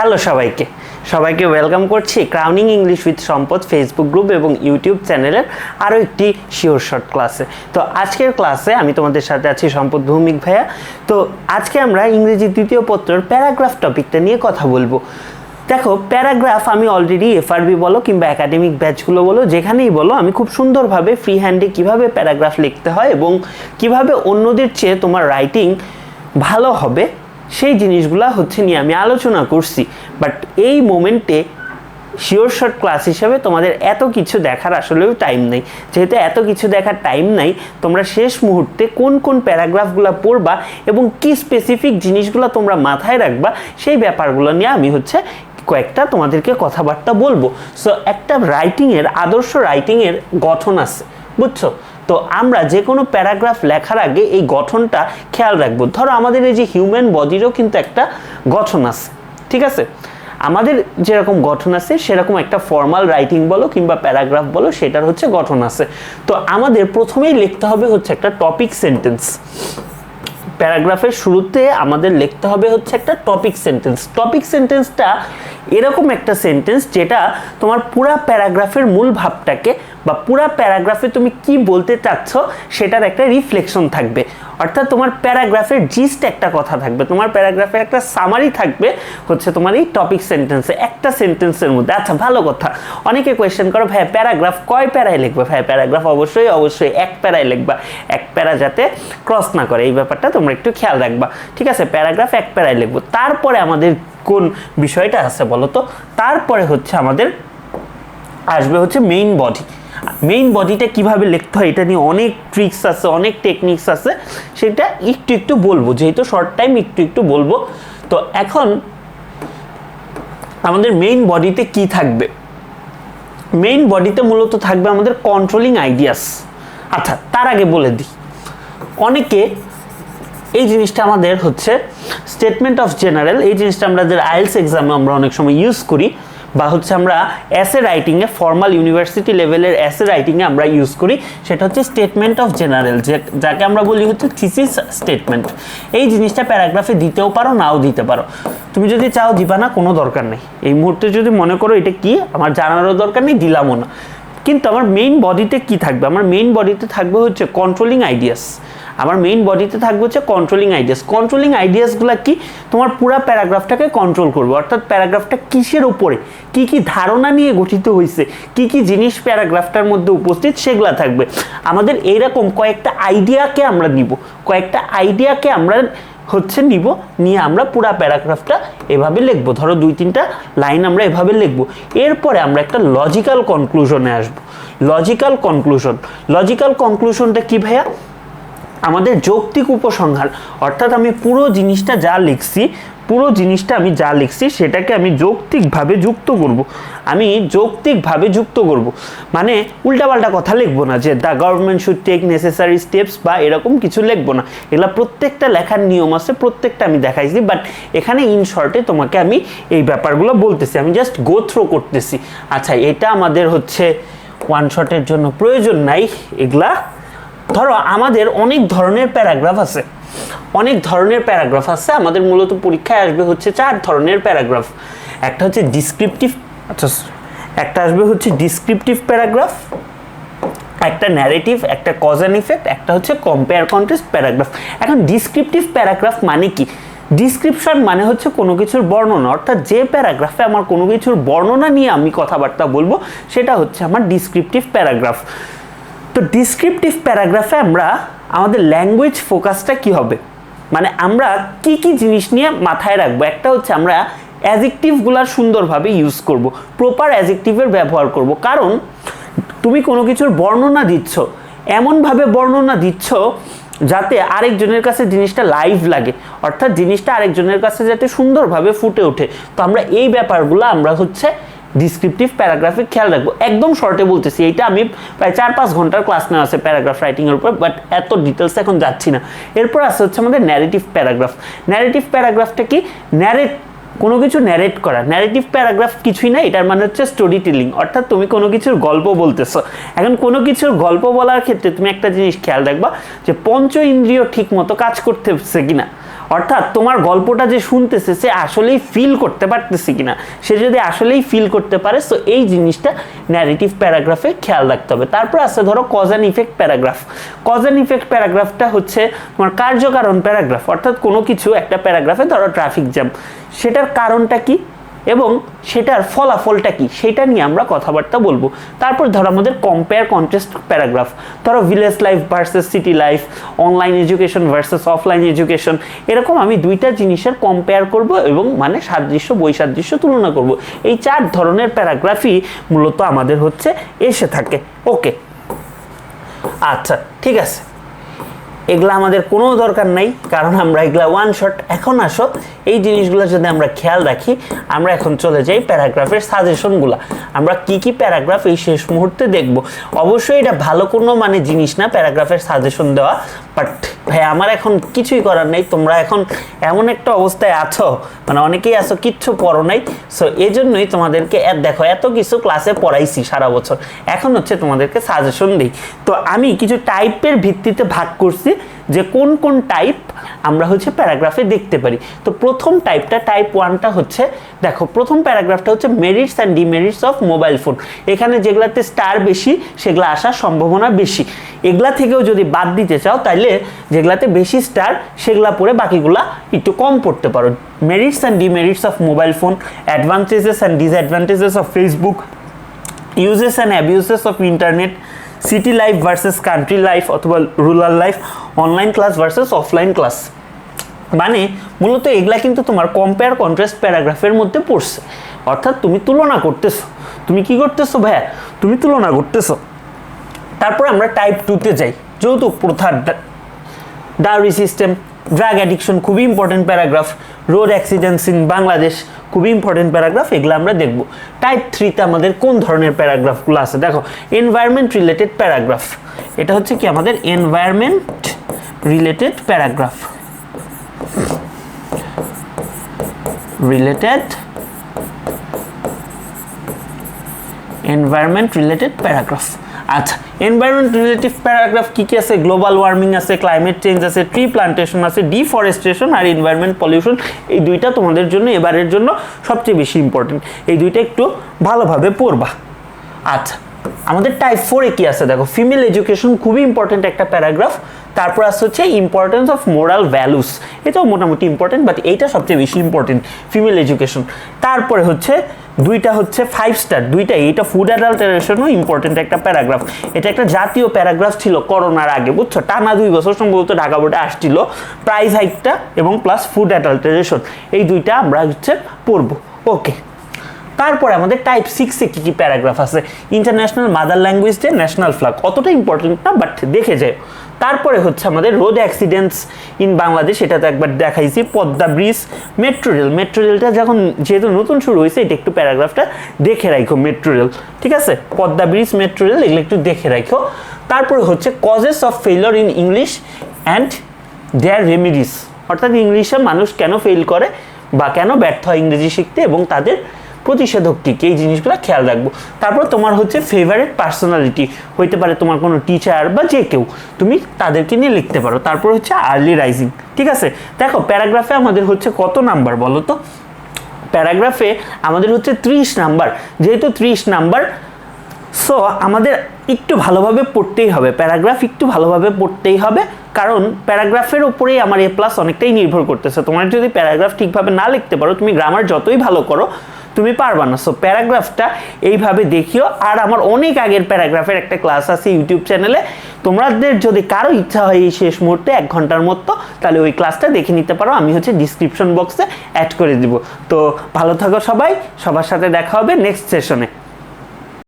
Hello সবাইকে। সবাইকে welcome করছি crowning English with Sampad Facebook group এবং ইউটিউব চ্যানেলের আরও একটি শিওর শর্ট ক্লাসে তো আজকের ক্লাসে আমি তোমাদের সাথে আছি সম্পদ ভৌমিক ভাইয়া। তো আজকে আমরা ইংরেজি দ্বিতীয় পত্রের প্যারাগ্রাফ টপিকটা নিয়ে কথা বলব। দেখো প্যারাগ্রাফ আমি অলরেডি এফআরবি বলো কিংবা একাডেমিক ব্যাচগুলো বলো, যেখানেই বলো, আমি খুব সুন্দরভাবে ফ্রি হ্যান্ডে কীভাবে প্যারাগ্রাফ লিখতে হয় এবং কীভাবে অন্যদের চেয়ে তোমার রাইটিং ভালো হবে সেই জিনিসগুলো হচ্ছে নিয়ে আমি আলোচনা করছি। বাট এই মোমেন্টে শিওর শর্ট ক্লাস হিসাবে তোমাদের এত কিছু দেখার আসলেও টাইম নেই। যেহেতু এত কিছু দেখার টাইম নাই, তোমরা শেষ মুহূর্তে কোন কোন প্যারাগ্রাফগুলো পড়বা এবং কি স্পেসিফিক জিনিসগুলো তোমরা মাথায় রাখবা, সেই ব্যাপারগুলো নিয়ে আমি হচ্ছে কয়েকটা তোমাদেরকে কথাবার্তা বলব। সো একটা রাইটিংয়ের আদর্শ রাইটিংয়ের গঠন আছে। বুঝছ? তো আমরা যে কোনো প্যারাগ্রাফ লেখার আগে এই গঠনটা খেয়াল রাখব। ধরো আমাদের এই যে হিউম্যান বডিরও কিন্তু একটা গঠন আছে, ঠিক আছে? আমাদের যেরকম গঠন আছে, সেরকম একটা ফর্মাল রাইটিং বলো কিংবা প্যারাগ্রাফ বলো, সেটার হচ্ছে গঠন আছে। তো আমাদের প্রথমেই লিখতে হবে হচ্ছে একটা টপিক সেন্টেন্স প্যারাগ্রাফের শুরুতে আমাদের লিখতে হবে হচ্ছে একটা টপিক সেন্টেন্স টপিক সেন্টেন্সটা এরকম একটা সেন্টেন্স যেটা তোমার পুরা প্যারাগ্রাফের মূল ভাবটাকে বা পুরা প্যারাগ্রাফে তুমি কি বলতে চাচ্ছ, সেটার একটা রিফ্লেকশন থাকবে। অর্থাৎ তোমার প্যারাগ্রাফের জিস্ট একটা কথা থাকবে, তোমার প্যারাগ্রাফের একটা সামারি থাকবে, হচ্ছে তোমার এই টপিক সেন্টেন্সে একটা সেন্টেন্সের মধ্যে। আচ্ছা ভালো কথা। অনেকে কোয়েশ্চেন করো ভাই প্যারাগ্রাফ কয় প্যারায় লিখবে? ভাই প্যারাগ্রাফ অবশ্যই অবশ্যই এক প্যারায় লিখবা। এক প্যারা যাতে ক্রস না করে, এই ব্যাপারটা তোমরা একটু খেয়াল রাখবা। ঠিক আছে, প্যারাগ্রাফ এক প্যারায় লিখব। তারপরে আমাদের কোন বিষয়টা আছে বলো তো? তারপরে হচ্ছে আমাদের, আসবে হচ্ছে মেইন বডি মেইন বডিটা কীভাবে লিখতে হয়, এটা নিয়ে অনেক ট্রিক্স আছে, অনেক টেকনিক্স আছে। সেটা একটু একটু বলব, যেহেতু শর্ট টাইম একটু একটু বলব। তো এখন আমাদের মেইন বডিতে কি থাকবে? মেইন বডিতে মূলত থাকবে আমাদের কন্ট্রোলিং আইডিয়াস আচ্ছা তার আগে বলে দিই। অনেকে এই জিনিসটা আমাদের হচ্ছে স্টেটমেন্ট অফ জেনারেল এই জিনিসটা আমরা যে আইএলস এক্সামে আমরা অনেক সময় ইউজ করি। বা হচ্ছে আমরা অ্যাসে রাইটিংয়ে ফর্মাল ইউনিভার্সিটি লেভেলের অ্যাসে রাইটিংয়ে আমরা ইউজ করি, সেটা হচ্ছে স্টেটমেন্ট অফ জেনারেল যে যাকে আমরা বলি হচ্ছে থিসিস স্টেটমেন্ট এই জিনিসটা প্যারাগ্রাফে দিতেও পারো, নাও দিতে পারো। তুমি যদি চাও দিবা না, কোনো দরকার নেই। এই মুহূর্তে যদি মনে করো এটা কি, আমার জানারও দরকার নেই, দিলামও না। কিন্তু আমার মেইন বডিতে কি থাকবে? আমার মেইন বডিতে থাকবে হচ্ছে কন্ট্রোলিং আইডিয়াস আমার মেইন বডিতে থাকবে হচ্ছে কন্ট্রোলিং আইডিয়াস কন্ট্রোলিং আইডিয়াসগুলো কি? তোমার পুরা প্যারাগ্রাফটাকে কন্ট্রোল করবে। অর্থাৎ প্যারাগ্রাফটা কিসের উপরে? কি কি ধারণা নিয়ে গঠিত হয়েছে কি কি জিনিস প্যারাগ্রাফটার মধ্যে উপস্থিত? সেগুলা থাকবে। আমাদের এইরকম কয়েকটা আইডিয়াকে আমরা নিব। কয়েকটা আইডিয়াকে আমরা হচ্ছে নিব, নিয়ে আমরা পুরা প্যারাগ্রাফটা এভাবে লিখব। ধরো দুই, তিনটা লাইন আমরা এভাবে লিখব। এরপরে আমরা একটা লজিক্যাল কনক্লুশনে আসব। লজিক্যাল কনক্লুশন লজিক্যাল কনক্লুশনটা কি ভাইয়া? আমাদের যৌক্তিক উপসংহার, অর্থাৎ আমি পুরো জিনিসটা যা লিখছি, পুরো জিনিসটা আমি যা লিখছি সেটাকে আমি যৌক্তিকভাবে যুক্ত করব। আমি যৌক্তিকভাবে যুক্ত করব। মানে উল্টাপাল্টা কথা লিখব না যে the government should take necessary steps বা এরকম কিছু লিখব না এগুলো প্রত্যেকটা লেখার নিয়ম আছে, প্রত্যেকটা আমি দেখাইছি বাট এখানে ইন শর্টে তোমাকে আমি এই ব্যাপারগুলো বলতেছি আমি জাস্ট গো থ্রো করতেছি আচ্ছা এটা আমাদের হচ্ছে ওয়ান শটের জন্য প্রয়োজন নাই এগুলা ধরো, আমাদের অনেক ধরনের প্যারাগ্রাফ আছে। অনেক ধরনের প্যারাগ্রাফ আছে, আমাদের মূলত পরীক্ষায় আসবে হচ্ছে চার ধরনের প্যারাগ্রাফ। একটা হচ্ছে ডিসক্রিপটিভ আচ্ছা একটা আসবে হচ্ছে ডিসক্রিপটিভ প্যারাগ্রাফ, একটা ন্যারেটিভ একটা কজ অ্যান্ড ইফেক্ট একটা হচ্ছে কম্পেয়ার কন্টেস্ট প্যারাগ্রাফ। এখন ডিসক্রিপটিভ প্যারাগ্রাফ মানে কি? ডিসক্রিপশন মানে হচ্ছে কোনো কিছুর বর্ণনা, অর্থাৎ যে প্যারাগ্রাফে আমার কোনো কিছুর বর্ণনা নিয়ে আমি কথাবার্তা বলব, সেটা হচ্ছে আমার ডিসক্রিপটিভ প্যারাগ্রাফ। তো ডিসক্রিপটিভ প্যারাগ্রাফে আমরা আমাদের ল্যাঙ্গুয়েজ ফোকাসটা কি হবে? মানে আমরা কি কি জিনিস নিয়ে মাথায় রাখব? একটা হচ্ছে আমরা অ্যাজেক্টিভগুলার সুন্দরভাবে ইউজ করব প্রপার অ্যাজেক্টিভের ব্যবহার করব। কারণ তুমি কোনো কিছুর বর্ণনা দিচ্ছ, এমনভাবে বর্ণনা দিচ্ছ যাতে আরেকজনের কাছে জিনিসটা লাইভ লাগে। অর্থাৎ জিনিসটা আরেকজনের কাছে যাতে সুন্দরভাবে ফুটে ওঠে। তো আমরা এই ব্যাপারগুলো আমরা হচ্ছে ডিসক্রিপটিভ প্যারাগ্রাফে খেয়াল রাখব। একদম শর্টে বলতেছি, এইটা আমি প্রায় চার পাঁচ ঘণ্টার ক্লাস নেওয়া আছে প্যারাগ্রাফ রাইটিংয়ের উপর বাট এত ডিটেলস এখন যাচ্ছি না। এরপর আসছে হচ্ছে আমাদের ন্যারেটিভ প্যারাগ্রাফ ন্যারেটিভ প্যারাগ্রাফটা কি? ন্যারেট কোনো কিছু ন্যারেট করা। ন্যারেটিভ প্যারাগ্রাফ কিছুই না, এটার মানে হচ্ছে স্টোরি টেলিং অর্থাৎ তুমি কোনো কিছুর গল্প বলতেছো। এখন কোনো কিছুর গল্প বলার ক্ষেত্রে তুমি একটা জিনিস খেয়াল রাখবা, যে পঞ্চ ইন্দ্রিয় ঠিক মতো কাজ করতেছে কিনা। অর্থাৎ তোমার গল্পটা যে শুনতেছে, সে আসলেই ফিল করতে পারতেছে কিনা? সে যদি আসলেই ফিল করতে পারে তো এই জিনিসটা ন্যারেটিভ প্যারাগ্রাফে খেয়াল রাখতে হবে। তারপর আছে ধরো cause and effect paragraph. Cause and effect প্যারাগ্রাফটা হচ্ছে তোমার কার্যকারণ প্যারাগ্রাফ। অর্থাৎ কোনো কিছু একটা প্যারাগ্রাফে ধরো ট্রাফিক জ্যাম সেটার কারণটা কি? এবং সেটার ফলাফলটা কি? সেটা নিয়ে আমরা কথাবার্তা বলব। তারপর ধরো আমাদের কম্পেয়ার কন্টেস্ট প্যারাগ্রাফ ধরো village life versus city life online education versus offline education এরকম আমি দুইটা জিনিসের কম্পেয়ার করব এবং মানে সাদৃশ্য, বৈসাদৃশ্য তুলনা করব। এই চার ধরনের প্যারাগ্রাফই মূলত আমাদের হচ্ছে এসে থাকে। ওকে আচ্ছা ঠিক আছে। এগুলা আমাদের কোনো দরকার নাই, কারণ আমরা এগুলা ওয়ান শট এখন আসো এই জিনিসগুলো যদি আমরা খেয়াল রাখি। আমরা এখন চলে যাই প্যারাগ্রাফের সাজেশনগুলো। আমরা কি কি প্যারাগ্রাফ এই শেষ মুহূর্তে দেখব? অবশ্যই এটা ভালো কোনো মানে জিনিস না প্যারাগ্রাফের সাজেশন দেওয়া, বাট ভাই, আমার এখন কিছুই করার নেই। তোমরা এখন এমন একটা অবস্থায় আছো মানে অনেকেই আছো, কিচ্ছু পড়ো নাই। সো এই জন্যই তোমাদেরকে দেখো, এত কিছু ক্লাসে পড়াইছি সারা বছর। এখন হচ্ছে তোমাদেরকে সাজেশন দিই। তো আমি কিছু টাইপের ভিত্তিতে ভাগ করছি। যে কোন কোন টাইপ আমরা হচ্ছে প্যারাগ্রাফে দেখতে পারি। তো প্রথম টাইপটা টাইপ ওয়ানটা হচ্ছে, দেখো, প্রথম প্যারাগ্রাফটা হচ্ছে merits and demerits of mobile phone এখানে যেগুলাতে স্টার বেশি, সেগুলো আসার সম্ভাবনা বেশি। এগুলা থেকেও যদি বাদ দিতে চাও, তাইলে যেগুলাতে বেশি স্টার সেগুলা পড়ে বাকিগুলা একটু কম পড়তে পারো। Merits and demerits of mobile phone advantages and disadvantages of Facebook uses and abuses of internet city life versus country life অথবা rural life online class versus offline class মানে মূলত এগুলা কিন্তু তোমার কম্পেয়ার কন্ট্রাস্ট প্যারাগ্রাফের মধ্যে পড়ছে। অর্থাৎ তুমি তুলনা করতেছো। তুমি কি করতেছো ভাইয়া? তুমি তুলনা করতেছো। তারপর আমরা টাইপ টুতে যাই। যৌতুক প্রথার ডাউরি সিস্টেম ড্রাগ অ্যাডিকশন খুবই important paragraph road accidents in Bangladesh খুবই ইম্পর্টেন্ট প্যারাগ্রাফ এগুলো আমরা দেখব। টাইপ থ্রিতে আমাদের কোন ধরনের প্যারাগ্রাফগুলো আছে? দেখো এনভায়রনমেন্ট রিলেটেড প্যারাগ্রাফ এটা হচ্ছে কি আমাদের environment related paragraph related environment related paragraph আচ্ছা এনভায়রনমেন্ট রিলেটিভ প্যারাগ্রাফ কী কী আছে? গ্লোবাল ওয়ার্মিং আছে ক্লাইমেট চেঞ্জ আছে ট্রি প্লান্টেশন আছে ডিফরেস্টেশন আর এনভায়রনমেন্ট পলিউশন এই দুইটা তোমাদের জন্য, এবারের জন্য সবচেয়ে বেশি ইম্পর্টেন্ট এই দুইটা একটু ভালোভাবে পড়বা। আচ্ছা আমাদের টাইপ ফোরে কি আছে? দেখো ফিমেল এডুকেশন খুবই ইম্পর্টেন্ট একটা প্যারাগ্রাফ তারপর আসছে হচ্ছে ইম্পর্টেন্স অফ মোরাল ভ্যালুস এটাও মোটামুটি ইম্পর্টেন্ট বাট এইটা সবচেয়ে বেশি ইম্পর্টেন্ট ফিমেল এডুকেশন তারপরে হচ্ছে দুইটা হচ্ছে ফাইভ স্টার দুইটা এইটা ফুড অ্যাডাল্টারেশনও ইম্পর্টেন্ট একটা প্যারাগ্রাফ এটা একটা জাতীয় প্যারাগ্রাফ ছিল করোনার আগে, বুঝছ? টানা দুই বছর সম্ভবত ঢাকা বোর্ডে আসছিল প্রাইস হাইকটা এবং প্লাস ফুড অ্যাডাল্টারেশন এই দুইটা আমরা হচ্ছে পড়ব। ওকে তারপরে আমাদের টাইপ সিক্সে কী কী প্যারাগ্রাফ আছে? International mother language day national flag অতটা ইম্পর্টেন্ট না বাট দেখে যায় তারপরে হচ্ছে আমাদের রোড অ্যাক্সিডেন্টস ইন বাংলাদেশ এটা তো একবার দেখাইছি, Padma bridge metro rail metro রেলটা যখন যেহেতু নতুন শুরু হয়েছে, এটা একটু প্যারাগ্রাফটা দেখে রাখো মেট্রো রেল ঠিক আছে? পদ্মা ব্রিজ মেট্রো রেল এগুলো একটু দেখে রাখো তারপরে হচ্ছে causes of failure in English and their remedies অর্থাৎ ইংলিশে মানুষ কেন ফেল করে বা কেন ব্যর্থ হয় ইংরেজি শিখতে এবং তাদের প্রতিষেধক কী কী, এই জিনিসগুলো খেয়াল রাখব? তারপর তোমার হচ্ছে ফেভারিট পার্সোনালিটি হইতে পারে তোমার কোনো টিচার বা যে কেউ তুমি তাদেরকে নিয়ে লিখতে পারো। তারপর হচ্ছে আর্লি রাইজিং ঠিক আছে? দেখো প্যারাগ্রাফে আমাদের হচ্ছে কত নাম্বার বলো তো? প্যারাগ্রাফে আমাদের হচ্ছে ত্রিশ নাম্বার। যেহেতু ত্রিশ নাম্বার সো আমাদের একটু ভালোভাবে পড়তেই হবে। প্যারাগ্রাফ একটু ভালোভাবে পড়তেই হবে। কারণ প্যারাগ্রাফের উপরেই আমার এ প্লাস অনেকটাই নির্ভর করতেছে। তোমার যদি প্যারাগ্রাফ ঠিকভাবে না লিখতে পারো তুমি গ্রামার যতই ভালো করো তুমি পারবা না। সো প্যারাগ্রাফটা এইভাবে দেখিও। আর আমার অনেক আগের প্যারাগ্রাফের একটা ক্লাস আছে ইউটিউব চ্যানেলে তোমাদের যদি কারও ইচ্ছা হয় এই শেষ মুহূর্তে এক ঘণ্টার মতো, তাহলে ওই ক্লাসটা দেখে নিতে পারো। আমি হচ্ছে ডিসক্রিপশন বক্সে অ্যাড করে দিব। তো ভালো থাকো সবাই। সবার সাথে দেখা হবে নেক্সট সেশনে